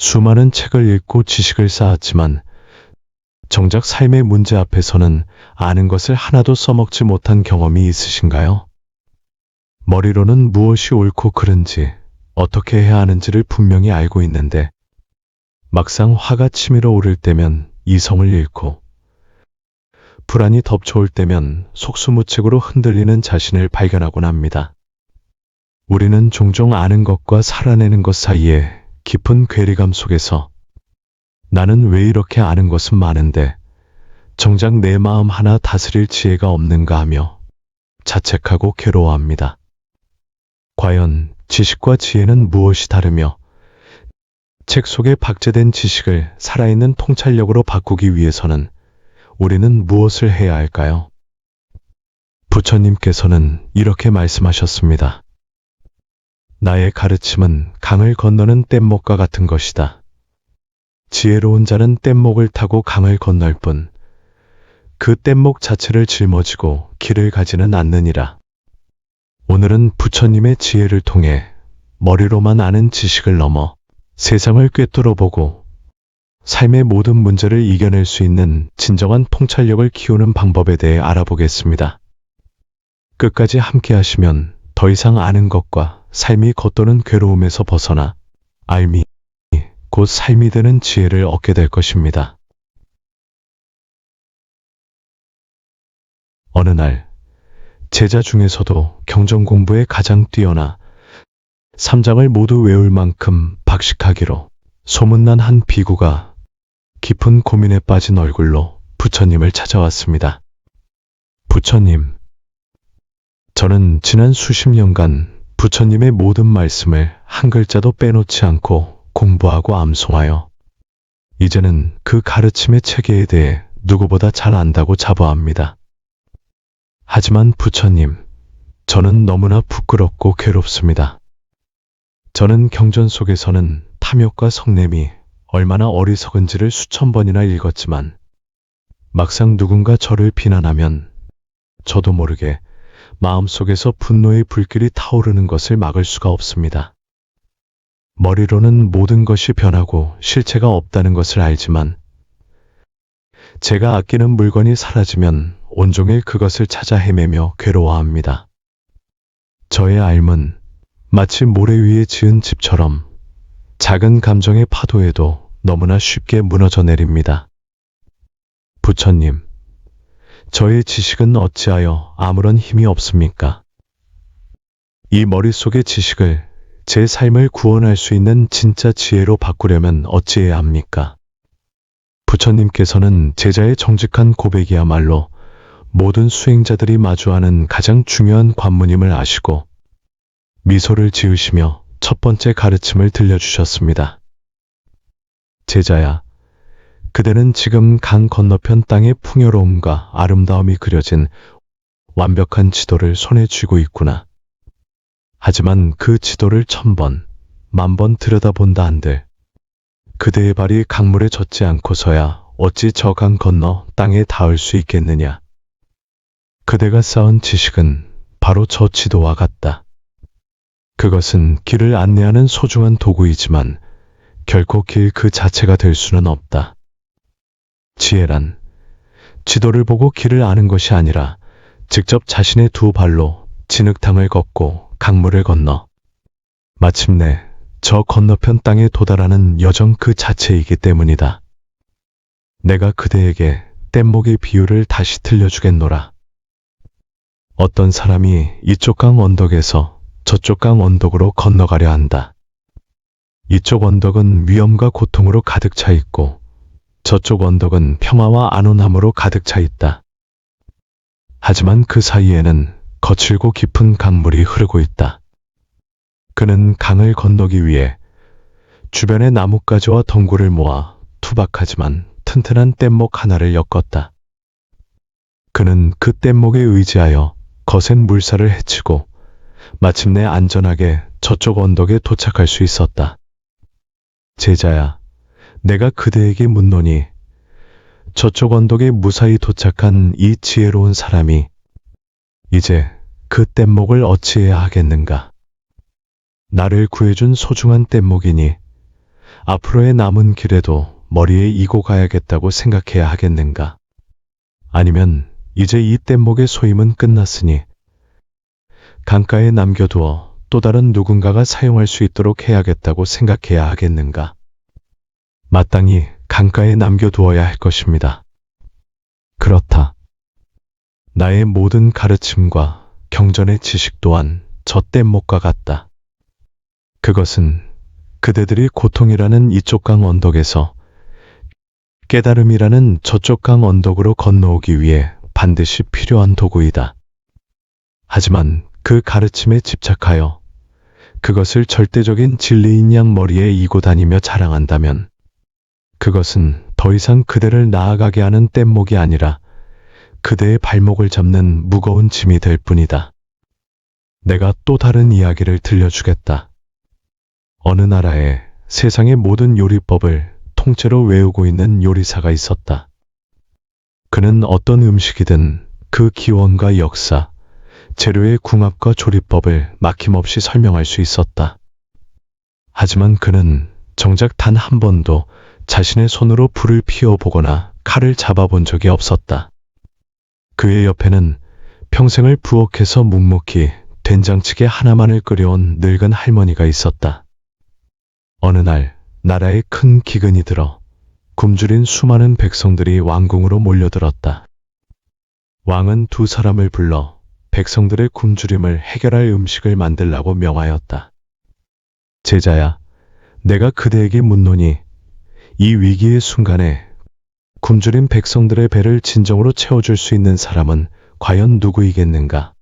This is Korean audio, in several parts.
수많은 책을 읽고 지식을 쌓았지만 정작 삶의 문제 앞에서는 아는 것을 하나도 써먹지 못한 경험이 있으신가요? 머리로는 무엇이 옳고 그른지 어떻게 해야 하는지를 분명히 알고 있는데 막상 화가 치밀어 오를 때면 이성을 잃고 불안이 덮쳐올 때면 속수무책으로 흔들리는 자신을 발견하곤 합니다. 우리는 종종 아는 것과 살아내는 것 사이에 깊은 괴리감 속에서 나는 왜 이렇게 아는 것은 많은데 정작 내 마음 하나 다스릴 지혜가 없는가 하며 자책하고 괴로워합니다. 과연 지식과 지혜는 무엇이 다르며 책 속에 박제된 지식을 살아있는 통찰력으로 바꾸기 위해서는 우리는 무엇을 해야 할까요? 부처님께서는 이렇게 말씀하셨습니다. 나의 가르침은 강을 건너는 뗏목과 같은 것이다. 지혜로운 자는 뗏목을 타고 강을 건널 뿐, 그 뗏목 자체를 짊어지고 길을 가지는 않느니라. 오늘은 부처님의 지혜를 통해 머리로만 아는 지식을 넘어 세상을 꿰뚫어 보고 삶의 모든 문제를 이겨낼 수 있는 진정한 통찰력을 키우는 방법에 대해 알아보겠습니다. 끝까지 함께 하시면 더 이상 아는 것과 삶이 겉도는 괴로움에서 벗어나 알미, 곧 삶이 되는 지혜를 얻게 될 것입니다. 어느 날, 제자 중에서도 경전 공부에 가장 뛰어나 삼장을 모두 외울 만큼 박식하기로 소문난 한 비구가 깊은 고민에 빠진 얼굴로 부처님을 찾아왔습니다. 부처님, 저는 지난 수십 년간 부처님의 모든 말씀을 한 글자도 빼놓지 않고 공부하고 암송하여 이제는 그 가르침의 체계에 대해 누구보다 잘 안다고 자부합니다. 하지만 부처님, 저는 너무나 부끄럽고 괴롭습니다. 저는 경전 속에서는 탐욕과 성냄이 얼마나 어리석은지를 수천 번이나 읽었지만 막상 누군가 저를 비난하면 저도 모르게 마음속에서 분노의 불길이 타오르는 것을 막을 수가 없습니다. 머리로는 모든 것이 변하고 실체가 없다는 것을 알지만 제가 아끼는 물건이 사라지면 온종일 그것을 찾아 헤매며 괴로워합니다. 저의 삶은 마치 모래 위에 지은 집처럼 작은 감정의 파도에도 너무나 쉽게 무너져 내립니다. 부처님, 저의 지식은 어찌하여 아무런 힘이 없습니까? 이 머릿속의 지식을 제 삶을 구원할 수 있는 진짜 지혜로 바꾸려면 어찌해야 합니까? 부처님께서는 제자의 정직한 고백이야말로 모든 수행자들이 마주하는 가장 중요한 관문임을 아시고 미소를 지으시며 첫 번째 가르침을 들려주셨습니다. 제자야, 그대는 지금 강 건너편 땅의 풍요로움과 아름다움이 그려진 완벽한 지도를 손에 쥐고 있구나. 하지만 그 지도를 천 번, 만번 들여다본다 한들 그대의 발이 강물에 젖지 않고서야 어찌 저 강 건너 땅에 닿을 수 있겠느냐. 그대가 쌓은 지식은 바로 저 지도와 같다. 그것은 길을 안내하는 소중한 도구이지만 결코 길 그 자체가 될 수는 없다. 지혜란 지도를 보고 길을 아는 것이 아니라 직접 자신의 두 발로 진흙탕을 걷고 강물을 건너 마침내 저 건너편 땅에 도달하는 여정 그 자체이기 때문이다. 내가 그대에게 뗏목의 비유를 다시 들려주겠노라. 어떤 사람이 이쪽 강 언덕에서 저쪽 강 언덕으로 건너가려 한다. 이쪽 언덕은 위험과 고통으로 가득 차 있고 저쪽 언덕은 평화와 안온함으로 가득 차 있다. 하지만 그 사이에는 거칠고 깊은 강물이 흐르고 있다. 그는 강을 건너기 위해 주변의 나뭇가지와 덩굴을 모아 투박하지만 튼튼한 뗏목 하나를 엮었다. 그는 그 뗏목에 의지하여 거센 물살을 헤치고 마침내 안전하게 저쪽 언덕에 도착할 수 있었다. 제자야, 내가 그대에게 묻노니 저쪽 언덕에 무사히 도착한 이 지혜로운 사람이 이제 그 뗏목을 어찌해야 하겠는가? 나를 구해준 소중한 뗏목이니 앞으로의 남은 길에도 머리에 이고 가야겠다고 생각해야 하겠는가? 아니면 이제 이 뗏목의 소임은 끝났으니 강가에 남겨두어 또 다른 누군가가 사용할 수 있도록 해야겠다고 생각해야 하겠는가? 마땅히 강가에 남겨두어야 할 것입니다. 그렇다. 나의 모든 가르침과 경전의 지식 또한 저 뗏목과 같다. 그것은 그대들이 고통이라는 이쪽 강 언덕에서 깨달음이라는 저쪽 강 언덕으로 건너오기 위해 반드시 필요한 도구이다. 하지만 그 가르침에 집착하여 그것을 절대적인 진리인 양 머리에 이고 다니며 자랑한다면 그것은 더 이상 그대를 나아가게 하는 뗏목이 아니라 그대의 발목을 잡는 무거운 짐이 될 뿐이다. 내가 또 다른 이야기를 들려주겠다. 어느 나라에 세상의 모든 요리법을 통째로 외우고 있는 요리사가 있었다. 그는 어떤 음식이든 그 기원과 역사, 재료의 궁합과 조리법을 막힘없이 설명할 수 있었다. 하지만 그는 정작 단 한 번도 자신의 손으로 불을 피워 보거나 칼을 잡아본 적이 없었다. 그의 옆에는 평생을 부엌에서 묵묵히 된장찌개 하나만을 끓여온 늙은 할머니가 있었다. 어느 날 나라에 큰 기근이 들어 굶주린 수많은 백성들이 왕궁으로 몰려들었다. 왕은 두 사람을 불러 백성들의 굶주림을 해결할 음식을 만들라고 명하였다. 제자야, 내가 그대에게 묻노니 이 위기의 순간에 굶주린 백성들의 배를 진정으로 채워줄 수 있는 사람은 과연 누구이겠는가?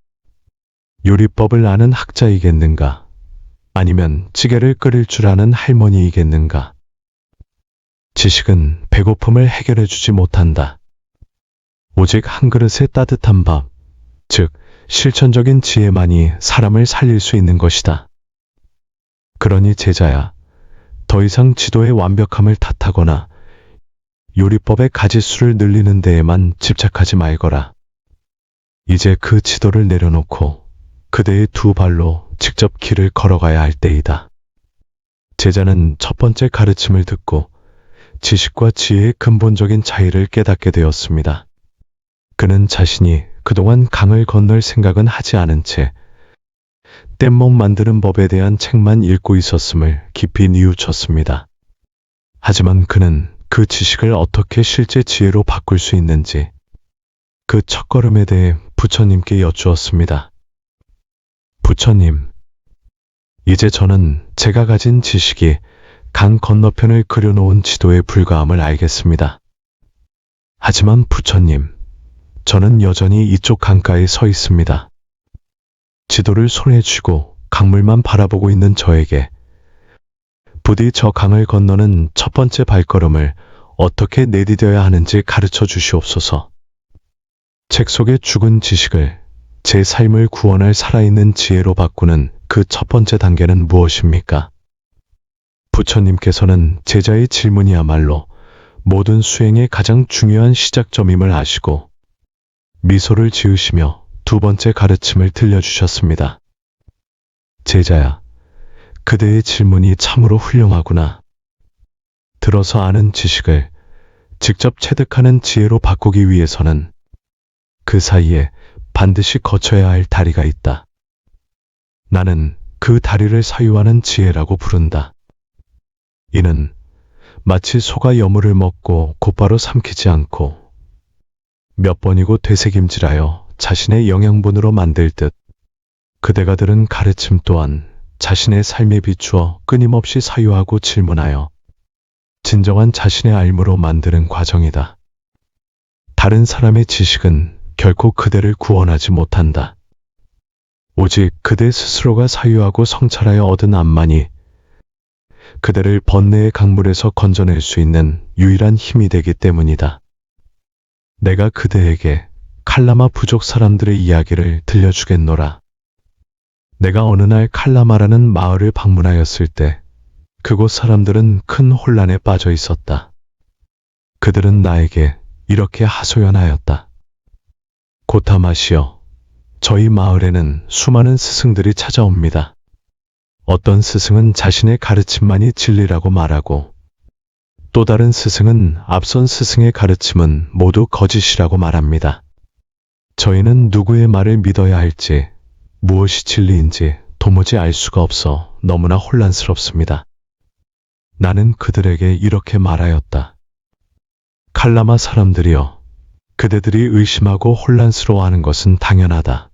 요리법을 아는 학자이겠는가? 아니면 찌개를 끓일 줄 아는 할머니이겠는가? 지식은 배고픔을 해결해 주지 못한다. 오직 한 그릇의 따뜻한 밥, 즉, 실천적인 지혜만이 사람을 살릴 수 있는 것이다. 그러니 제자야, 더 이상 지도의 완벽함을 탓하거나 요리법의 가지수를 늘리는 데에만 집착하지 말거라. 이제 그 지도를 내려놓고 그대의 두 발로 직접 길을 걸어가야 할 때이다. 제자는 첫 번째 가르침을 듣고 지식과 지혜의 근본적인 차이를 깨닫게 되었습니다. 그는 자신이 그동안 강을 건널 생각은 하지 않은 채 뗏목 만드는 법에 대한 책만 읽고 있었음을 깊이 뉘우쳤습니다. 하지만 그는 그 지식을 어떻게 실제 지혜로 바꿀 수 있는지 그 첫걸음에 대해 부처님께 여쭈었습니다. 부처님, 이제 저는 제가 가진 지식이 강 건너편을 그려놓은 지도에 불과함을 알겠습니다. 하지만 부처님, 저는 여전히 이쪽 강가에 서 있습니다. 지도를 손에 쥐고 강물만 바라보고 있는 저에게 부디 저 강을 건너는 첫 번째 발걸음을 어떻게 내디뎌야 하는지 가르쳐 주시옵소서. 책 속의 죽은 지식을 제 삶을 구원할 살아있는 지혜로 바꾸는 그 첫 번째 단계는 무엇입니까? 부처님께서는 제자의 질문이야말로 모든 수행의 가장 중요한 시작점임을 아시고 미소를 지으시며 두 번째 가르침을 들려주셨습니다. 제자야, 그대의 질문이 참으로 훌륭하구나. 들어서 아는 지식을 직접 체득하는 지혜로 바꾸기 위해서는 그 사이에 반드시 거쳐야 할 다리가 있다. 나는 그 다리를 사유하는 지혜라고 부른다. 이는 마치 소가 여물을 먹고 곧바로 삼키지 않고 몇 번이고 되새김질하여 자신의 영양분으로 만들 듯 그대가 들은 가르침 또한 자신의 삶에 비추어 끊임없이 사유하고 질문하여 진정한 자신의 알무로 만드는 과정이다. 다른 사람의 지식은 결코 그대를 구원하지 못한다. 오직 그대 스스로가 사유하고 성찰하여 얻은 암만이 그대를 번뇌의 강물에서 건져낼 수 있는 유일한 힘이 되기 때문이다. 내가 그대에게 칼라마 부족 사람들의 이야기를 들려주겠노라. 내가 어느 날 칼라마라는 마을을 방문하였을 때 그곳 사람들은 큰 혼란에 빠져 있었다. 그들은 나에게 이렇게 하소연하였다. 고타마시여, 저희 마을에는 수많은 스승들이 찾아옵니다. 어떤 스승은 자신의 가르침만이 진리라고 말하고 또 다른 스승은 앞선 스승의 가르침은 모두 거짓이라고 말합니다. 저희는 누구의 말을 믿어야 할지 무엇이 진리인지 도무지 알 수가 없어 너무나 혼란스럽습니다. 나는 그들에게 이렇게 말하였다. 칼라마 사람들이여, 그대들이 의심하고 혼란스러워하는 것은 당연하다.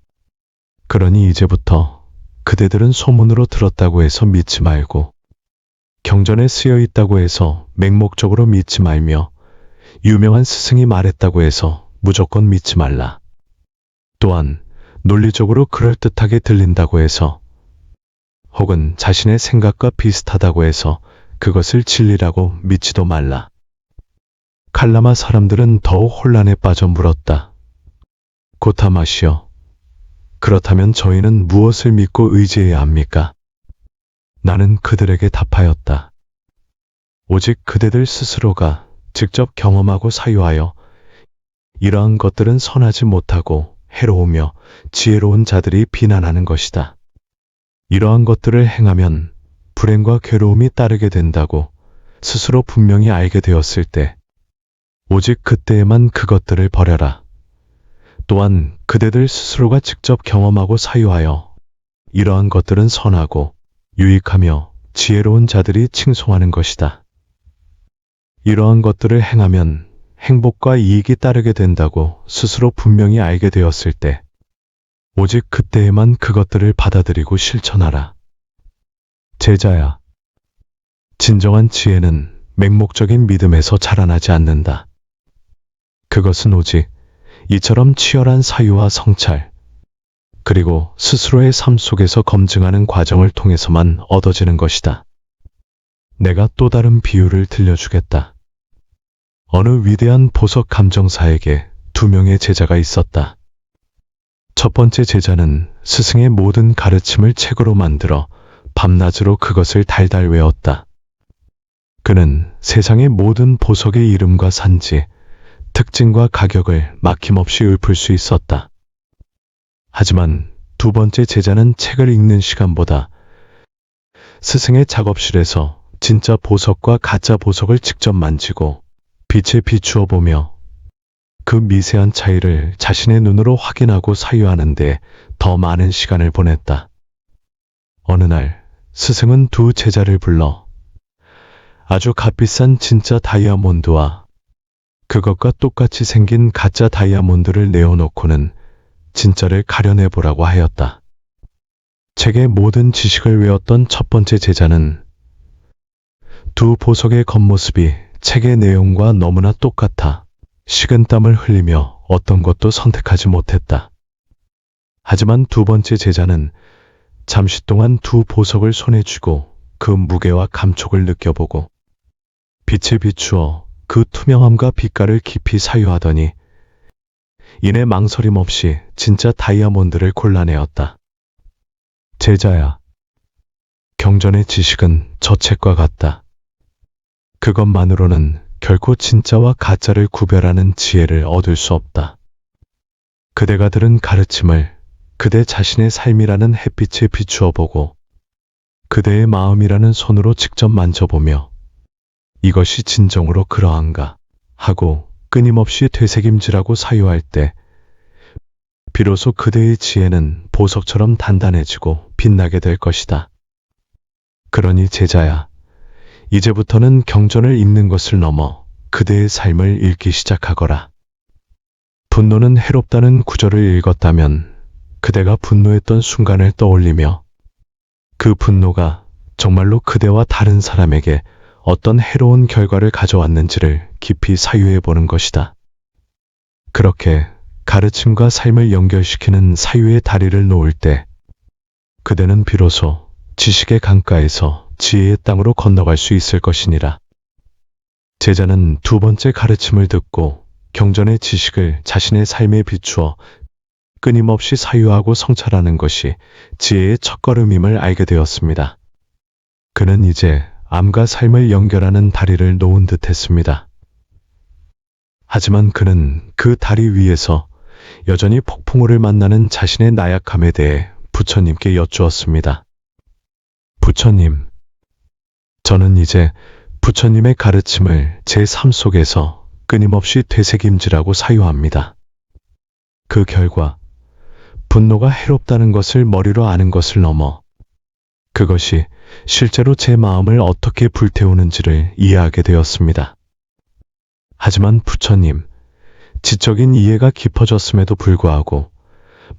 그러니 이제부터 그대들은 소문으로 들었다고 해서 믿지 말고, 경전에 쓰여 있다고 해서 맹목적으로 믿지 말며, 유명한 스승이 말했다고 해서 무조건 믿지 말라. 또한 논리적으로 그럴듯하게 들린다고 해서 혹은 자신의 생각과 비슷하다고 해서 그것을 진리라고 믿지도 말라. 칼라마 사람들은 더욱 혼란에 빠져 물었다. 고타마시여, 그렇다면 저희는 무엇을 믿고 의지해야 합니까? 나는 그들에게 답하였다. 오직 그대들 스스로가 직접 경험하고 사유하여 이러한 것들은 선하지 못하고 해로우며 지혜로운 자들이 비난하는 것이다. 이러한 것들을 행하면 불행과 괴로움이 따르게 된다고 스스로 분명히 알게 되었을 때, 오직 그때에만 그것들을 버려라. 또한 그대들 스스로가 직접 경험하고 사유하여 이러한 것들은 선하고 유익하며 지혜로운 자들이 칭송하는 것이다. 이러한 것들을 행하면 행복과 이익이 따르게 된다고 스스로 분명히 알게 되었을 때, 오직 그때에만 그것들을 받아들이고 실천하라. 제자야. 진정한 지혜는 맹목적인 믿음에서 자라나지 않는다. 그것은 오직 이처럼 치열한 사유와 성찰, 그리고 스스로의 삶 속에서 검증하는 과정을 통해서만 얻어지는 것이다. 내가 또 다른 비유를 들려주겠다. 어느 위대한 보석 감정사에게 두 명의 제자가 있었다. 첫 번째 제자는 스승의 모든 가르침을 책으로 만들어 밤낮으로 그것을 달달 외웠다. 그는 세상의 모든 보석의 이름과 산지, 특징과 가격을 막힘없이 읊을 수 있었다. 하지만 두 번째 제자는 책을 읽는 시간보다 스승의 작업실에서 진짜 보석과 가짜 보석을 직접 만지고 빛에 비추어 보며 그 미세한 차이를 자신의 눈으로 확인하고 사유하는데 더 많은 시간을 보냈다. 어느 날 스승은 두 제자를 불러 아주 값비싼 진짜 다이아몬드와 그것과 똑같이 생긴 가짜 다이아몬드를 내어놓고는 진짜를 가려내 보라고 하였다. 책의 모든 지식을 외웠던 첫 번째 제자는 두 보석의 겉모습이 책의 내용과 너무나 똑같아 식은땀을 흘리며 어떤 것도 선택하지 못했다. 하지만 두 번째 제자는 잠시 동안 두 보석을 손에 쥐고 그 무게와 감촉을 느껴보고 빛에 비추어 그 투명함과 빛깔을 깊이 사유하더니 이내 망설임 없이 진짜 다이아몬드를 골라내었다. 제자야, 경전의 지식은 저 책과 같다. 그것만으로는 결코 진짜와 가짜를 구별하는 지혜를 얻을 수 없다. 그대가 들은 가르침을 그대 자신의 삶이라는 햇빛에 비추어 보고 그대의 마음이라는 손으로 직접 만져보며 이것이 진정으로 그러한가 하고 끊임없이 되새김질하고 사유할 때 비로소 그대의 지혜는 보석처럼 단단해지고 빛나게 될 것이다. 그러니 제자야, 이제부터는 경전을 읽는 것을 넘어 그대의 삶을 읽기 시작하거라. 분노는 해롭다는 구절을 읽었다면 그대가 분노했던 순간을 떠올리며 그 분노가 정말로 그대와 다른 사람에게 어떤 해로운 결과를 가져왔는지를 깊이 사유해 보는 것이다. 그렇게 가르침과 삶을 연결시키는 사유의 다리를 놓을 때 그대는 비로소 지식의 강가에서 지혜의 땅으로 건너갈 수 있을 것이니라. 제자는 두 번째 가르침을 듣고 경전의 지식을 자신의 삶에 비추어 끊임없이 사유하고 성찰하는 것이 지혜의 첫걸음임을 알게 되었습니다. 그는 이제 암과 삶을 연결하는 다리를 놓은 듯 했습니다. 하지만 그는 그 다리 위에서 여전히 폭풍우를 만나는 자신의 나약함에 대해 부처님께 여쭈었습니다. 부처님, 저는 이제 부처님의 가르침을 제 삶 속에서 끊임없이 되새김질하고 사유합니다. 그 결과, 분노가 해롭다는 것을 머리로 아는 것을 넘어 그것이 실제로 제 마음을 어떻게 불태우는지를 이해하게 되었습니다. 하지만 부처님, 지적인 이해가 깊어졌음에도 불구하고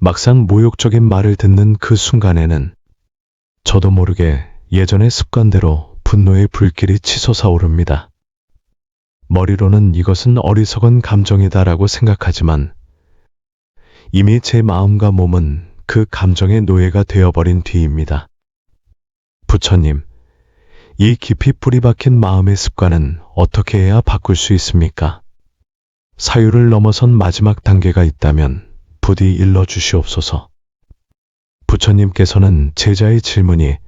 막상 모욕적인 말을 듣는 그 순간에는 저도 모르게 예전의 습관대로 분노의 불길이 치솟아 오릅니다. 머리로는 이것은 어리석은 감정이다라고 생각하지만 이미 제 마음과 몸은 그 감정의 노예가 되어버린 뒤입니다. 부처님, 이 깊이 뿌리 박힌 마음의 습관은 어떻게 해야 바꿀 수 있습니까? 사유를 넘어선 마지막 단계가 있다면 부디 일러 주시옵소서. 부처님께서는 제자의 질문이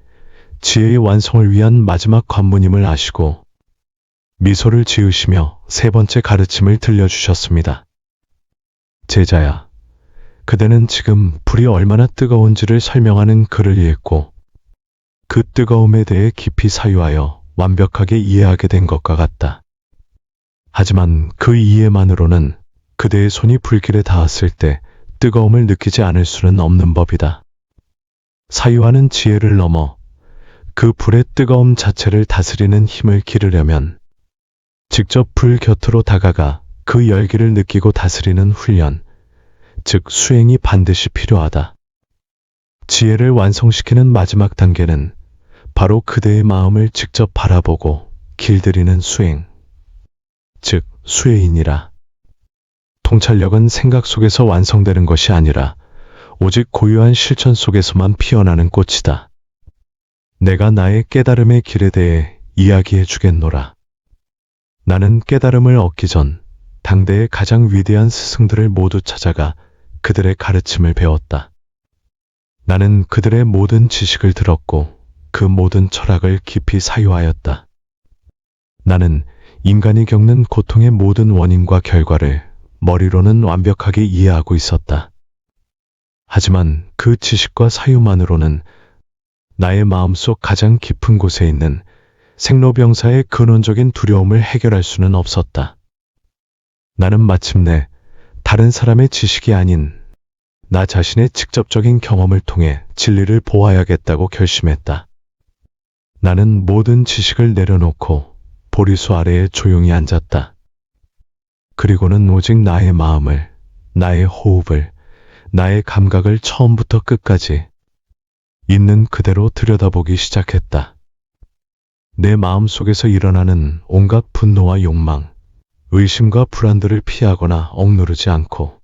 지혜의 완성을 위한 마지막 관문임을 아시고 미소를 지으시며 세 번째 가르침을 들려주셨습니다. 제자야, 그대는 지금 불이 얼마나 뜨거운지를 설명하는 글을 읽고 그 뜨거움에 대해 깊이 사유하여 완벽하게 이해하게 된 것과 같다. 하지만 그 이해만으로는 그대의 손이 불길에 닿았을 때 뜨거움을 느끼지 않을 수는 없는 법이다. 사유하는 지혜를 넘어 그 불의 뜨거움 자체를 다스리는 힘을 기르려면 직접 불 곁으로 다가가 그 열기를 느끼고 다스리는 훈련, 즉 수행이 반드시 필요하다. 지혜를 완성시키는 마지막 단계는 바로 그대의 마음을 직접 바라보고 길들이는 수행, 즉 수혜인이라. 통찰력은 생각 속에서 완성되는 것이 아니라 오직 고유한 실천 속에서만 피어나는 꽃이다. 내가 나의 깨달음의 길에 대해 이야기해 주겠노라. 나는 깨달음을 얻기 전 당대의 가장 위대한 스승들을 모두 찾아가 그들의 가르침을 배웠다. 나는 그들의 모든 지식을 들었고 그 모든 철학을 깊이 사유하였다. 나는 인간이 겪는 고통의 모든 원인과 결과를 머리로는 완벽하게 이해하고 있었다. 하지만 그 지식과 사유만으로는 나의 마음속 가장 깊은 곳에 있는 생로병사의 근원적인 두려움을 해결할 수는 없었다. 나는 마침내 다른 사람의 지식이 아닌 나 자신의 직접적인 경험을 통해 진리를 보아야겠다고 결심했다. 나는 모든 지식을 내려놓고 보리수 아래에 조용히 앉았다. 그리고는 오직 나의 마음을, 나의 호흡을, 나의 감각을 처음부터 끝까지 있는 그대로 들여다보기 시작했다. 내 마음 속에서 일어나는 온갖 분노와 욕망, 의심과 불안들을 피하거나 억누르지 않고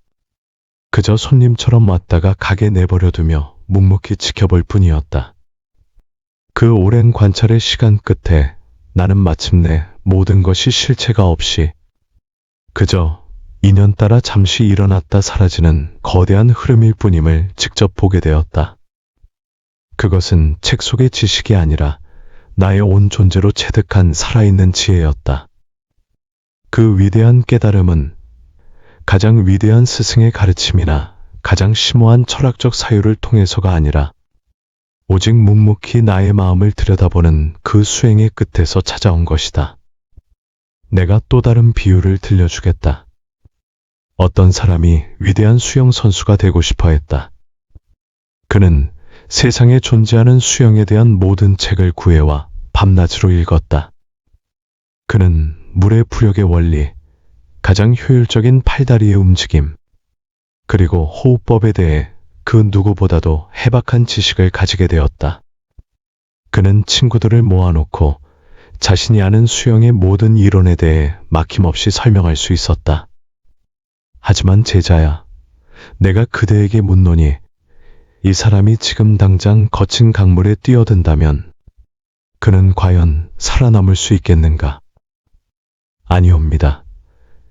그저 손님처럼 왔다가 가게 내버려두며 묵묵히 지켜볼 뿐이었다. 그 오랜 관찰의 시간 끝에 나는 마침내 모든 것이 실체가 없이 그저 인연 따라 잠시 일어났다 사라지는 거대한 흐름일 뿐임을 직접 보게 되었다. 그것은 책 속의 지식이 아니라 나의 온 존재로 체득한 살아있는 지혜였다. 그 위대한 깨달음은 가장 위대한 스승의 가르침이나 가장 심오한 철학적 사유를 통해서가 아니라 오직 묵묵히 나의 마음을 들여다보는 그 수행의 끝에서 찾아온 것이다. 내가 또 다른 비유를 들려주겠다. 어떤 사람이 위대한 수영 선수가 되고 싶어 했다. 그는 세상에 존재하는 수영에 대한 모든 책을 구해와 밤낮으로 읽었다. 그는 물의 부력의 원리, 가장 효율적인 팔다리의 움직임, 그리고 호흡법에 대해 그 누구보다도 해박한 지식을 가지게 되었다. 그는 친구들을 모아놓고 자신이 아는 수영의 모든 이론에 대해 막힘없이 설명할 수 있었다. 하지만 제자야, 내가 그대에게 묻노니 이 사람이 지금 당장 거친 강물에 뛰어든다면 그는 과연 살아남을 수 있겠는가? 아니옵니다.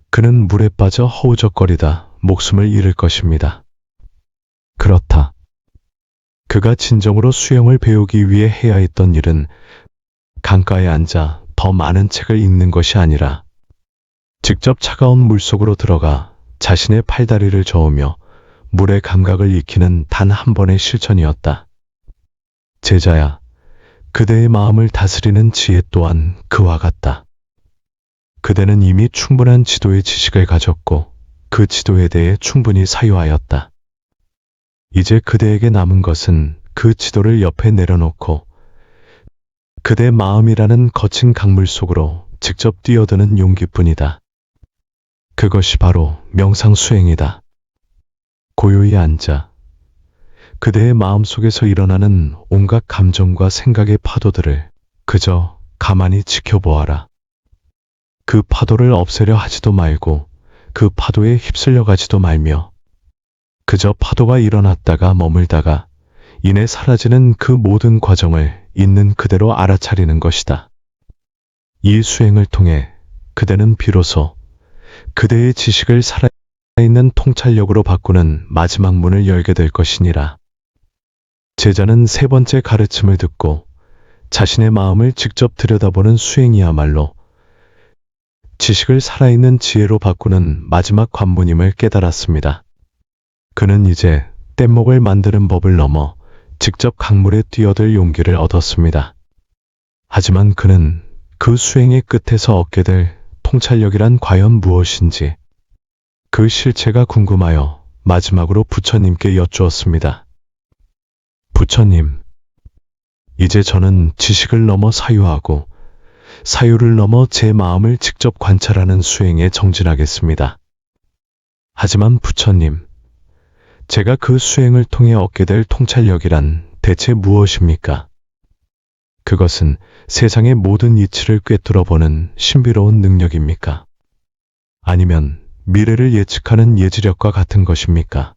그는 물에 빠져 허우적거리다 목숨을 잃을 것입니다. 그렇다. 그가 진정으로 수영을 배우기 위해 해야 했던 일은 강가에 앉아 더 많은 책을 읽는 것이 아니라 직접 차가운 물 속으로 들어가 자신의 팔다리를 저으며 물의 감각을 익히는 단 한 번의 실천이었다. 제자야, 그대의 마음을 다스리는 지혜 또한 그와 같다. 그대는 이미 충분한 지도의 지식을 가졌고 그 지도에 대해 충분히 사유하였다. 이제 그대에게 남은 것은 그 지도를 옆에 내려놓고 그대 마음이라는 거친 강물 속으로 직접 뛰어드는 용기뿐이다. 그것이 바로 명상 수행이다. 고요히 앉아 그대의 마음 속에서 일어나는 온갖 감정과 생각의 파도들을 그저 가만히 지켜보아라. 그 파도를 없애려 하지도 말고 그 파도에 휩쓸려 가지도 말며 그저 파도가 일어났다가 머물다가 이내 사라지는 그 모든 과정을 있는 그대로 알아차리는 것이다. 이 수행을 통해 그대는 비로소 그대의 지식을 살아 있는 통찰력으로 바꾸는 마지막 문을 열게 될 것이니라. 제자는 세 번째 가르침을 듣고 자신의 마음을 직접 들여다보는 수행이야말로 지식을 살아있는 지혜로 바꾸는 마지막 관문임을 깨달았습니다. 그는 이제 뗏목을 만드는 법을 넘어 직접 강물에 뛰어들 용기를 얻었습니다. 하지만 그는 그 수행의 끝에서 얻게 될 통찰력이란 과연 무엇인지 그 실체가 궁금하여 마지막으로 부처님께 여쭈었습니다. 부처님, 이제 저는 지식을 넘어 사유하고 사유를 넘어 제 마음을 직접 관찰하는 수행에 정진하겠습니다. 하지만 부처님, 제가 그 수행을 통해 얻게 될 통찰력이란 대체 무엇입니까? 그것은 세상의 모든 이치를 꿰뚫어보는 신비로운 능력입니까? 아니면 미래를 예측하는 예지력과 같은 것입니까?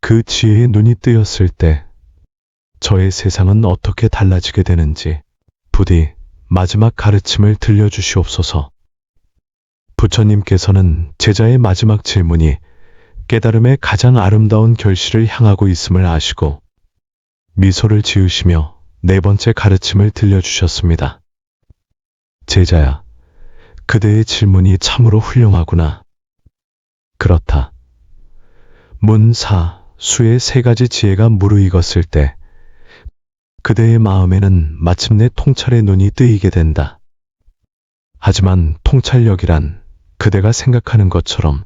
그 지혜의 눈이 뜨였을 때 저의 세상은 어떻게 달라지게 되는지 부디 마지막 가르침을 들려주시옵소서. 부처님께서는 제자의 마지막 질문이 깨달음의 가장 아름다운 결실을 향하고 있음을 아시고 미소를 지으시며 네 번째 가르침을 들려주셨습니다. 제자야, 그대의 질문이 참으로 훌륭하구나. 그렇다. 문사, 수의 세 가지 지혜가 무르익었을 때 그대의 마음에는 마침내 통찰의 눈이 뜨이게 된다. 하지만 통찰력이란 그대가 생각하는 것처럼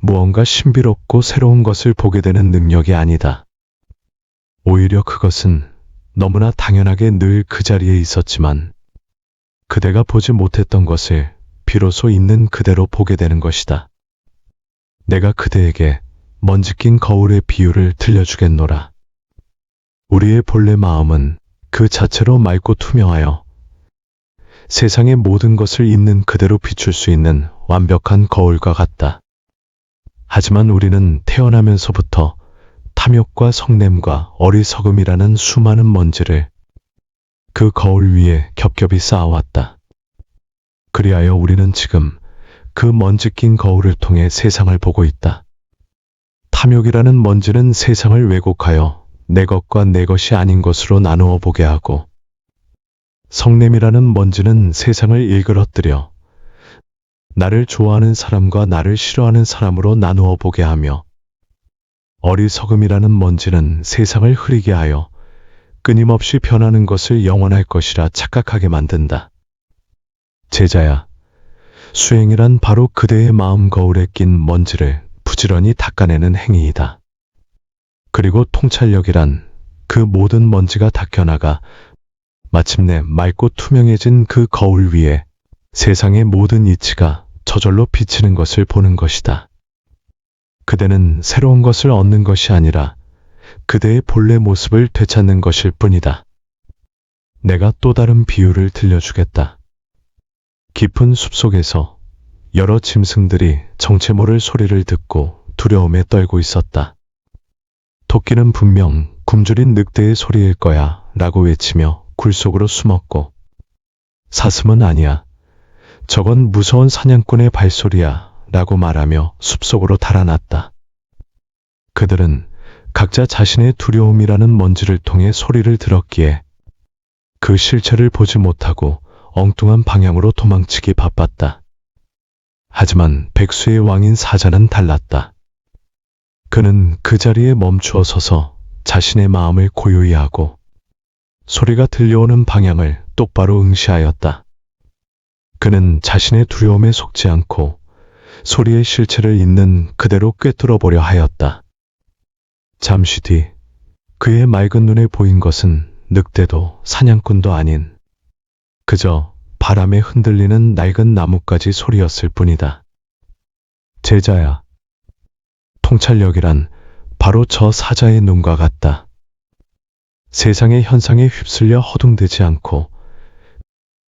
무언가 신비롭고 새로운 것을 보게 되는 능력이 아니다. 오히려 그것은 너무나 당연하게 늘 그 자리에 있었지만 그대가 보지 못했던 것을 비로소 있는 그대로 보게 되는 것이다. 내가 그대에게 먼지 낀 거울의 비유를 들려주겠노라. 우리의 본래 마음은 그 자체로 맑고 투명하여 세상의 모든 것을 있는 그대로 비출 수 있는 완벽한 거울과 같다. 하지만 우리는 태어나면서부터 탐욕과 성냄과 어리석음이라는 수많은 먼지를 그 거울 위에 겹겹이 쌓아왔다. 그리하여 우리는 지금 그 먼지 낀 거울을 통해 세상을 보고 있다. 탐욕이라는 먼지는 세상을 왜곡하여 내 것과 내 것이 아닌 것으로 나누어 보게 하고 성냄이라는 먼지는 세상을 일그러뜨려 나를 좋아하는 사람과 나를 싫어하는 사람으로 나누어 보게 하며 어리석음이라는 먼지는 세상을 흐리게 하여 끊임없이 변하는 것을 영원할 것이라 착각하게 만든다. 제자야, 수행이란 바로 그대의 마음 거울에 낀 먼지를 부지런히 닦아내는 행위이다. 그리고 통찰력이란 그 모든 먼지가 닦여나가 마침내 맑고 투명해진 그 거울 위에 세상의 모든 이치가 저절로 비치는 것을 보는 것이다. 그대는 새로운 것을 얻는 것이 아니라 그대의 본래 모습을 되찾는 것일 뿐이다. 내가 또 다른 비유를 들려주겠다. 깊은 숲속에서 여러 짐승들이 정체 모를 소리를 듣고 두려움에 떨고 있었다. 토끼는 분명 굶주린 늑대의 소리일 거야 라고 외치며 굴 속으로 숨었고 사슴은 아니야. 저건 무서운 사냥꾼의 발소리야 라고 말하며 숲속으로 달아났다. 그들은 각자 자신의 두려움이라는 먼지를 통해 소리를 들었기에 그 실체를 보지 못하고 엉뚱한 방향으로 도망치기 바빴다. 하지만 백수의 왕인 사자는 달랐다. 그는 그 자리에 멈추어 서서 자신의 마음을 고요히 하고 소리가 들려오는 방향을 똑바로 응시하였다. 그는 자신의 두려움에 속지 않고 소리의 실체를 있는 그대로 꿰뚫어 보려 하였다. 잠시 뒤 그의 맑은 눈에 보인 것은 늑대도 사냥꾼도 아닌 그저 바람에 흔들리는 낡은 나뭇가지 소리였을 뿐이다. 제자야. 통찰력이란 바로 저 사자의 눈과 같다. 세상의 현상에 휩쓸려 허둥대지 않고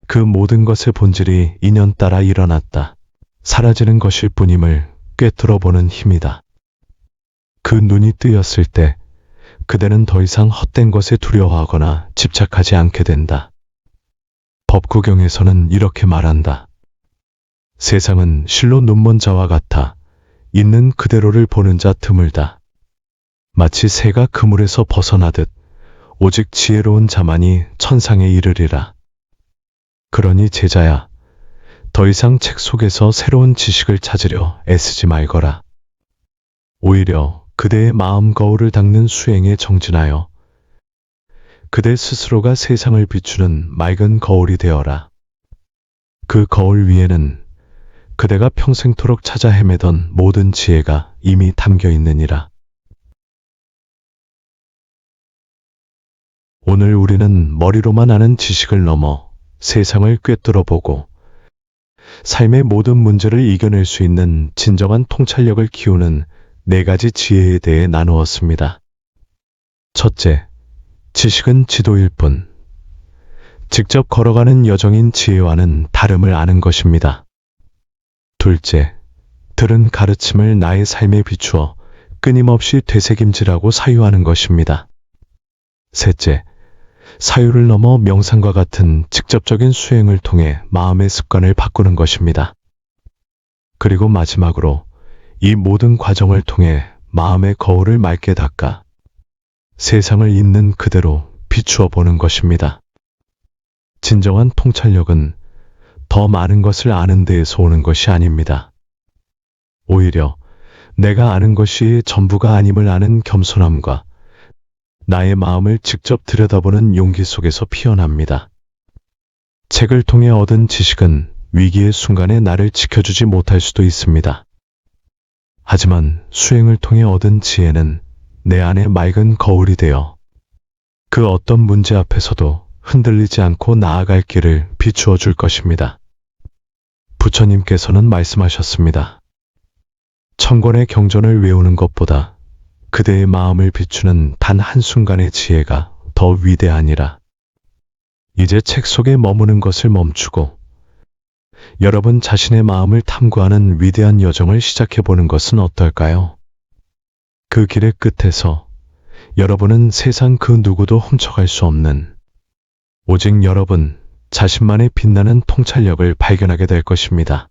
그 모든 것의 본질이 인연 따라 일어났다. 사라지는 것일 뿐임을 꿰뚫어 보는 힘이다. 그 눈이 뜨였을 때 그대는 더 이상 헛된 것에 두려워하거나 집착하지 않게 된다. 법구경에서는 이렇게 말한다. 세상은 실로 눈먼 자와 같아 있는 그대로를 보는 자 드물다. 마치 새가 그물에서 벗어나듯 오직 지혜로운 자만이 천상에 이르리라. 그러니 제자야, 더 이상 책 속에서 새로운 지식을 찾으려 애쓰지 말거라. 오히려 그대의 마음 거울을 닦는 수행에 정진하여 그대 스스로가 세상을 비추는 맑은 거울이 되어라. 그 거울 위에는 그대가 평생토록 찾아 헤매던 모든 지혜가 이미 담겨 있느니라. 오늘 우리는 머리로만 아는 지식을 넘어 세상을 꿰뚫어 보고 삶의 모든 문제를 이겨낼 수 있는 진정한 통찰력을 키우는 네 가지 지혜에 대해 나누었습니다. 첫째, 지식은 지도일 뿐. 직접 걸어가는 여정인 지혜와는 다름을 아는 것입니다. 둘째, 들은 가르침을 나의 삶에 비추어 끊임없이 되새김질하고 사유하는 것입니다. 셋째, 사유를 넘어 명상과 같은 직접적인 수행을 통해 마음의 습관을 바꾸는 것입니다. 그리고 마지막으로 이 모든 과정을 통해 마음의 거울을 맑게 닦아 세상을 있는 그대로 비추어 보는 것입니다. 진정한 통찰력은 더 많은 것을 아는 데에서 오는 것이 아닙니다. 오히려 내가 아는 것이 전부가 아님을 아는 겸손함과 나의 마음을 직접 들여다보는 용기 속에서 피어납니다. 책을 통해 얻은 지식은 위기의 순간에 나를 지켜주지 못할 수도 있습니다. 하지만 수행을 통해 얻은 지혜는 내 안에 맑은 거울이 되어 그 어떤 문제 앞에서도 흔들리지 않고 나아갈 길을 비추어 줄 것입니다. 부처님께서는 말씀하셨습니다. 천권의 경전을 외우는 것보다 그대의 마음을 비추는 단 한순간의 지혜가 더 위대하니라. 이제 책 속에 머무는 것을 멈추고 여러분 자신의 마음을 탐구하는 위대한 여정을 시작해 보는 것은 어떨까요? 그 길의 끝에서 여러분은 세상 그 누구도 훔쳐갈 수 없는 오직 여러분 자신만의 빛나는 통찰력을 발견하게 될 것입니다.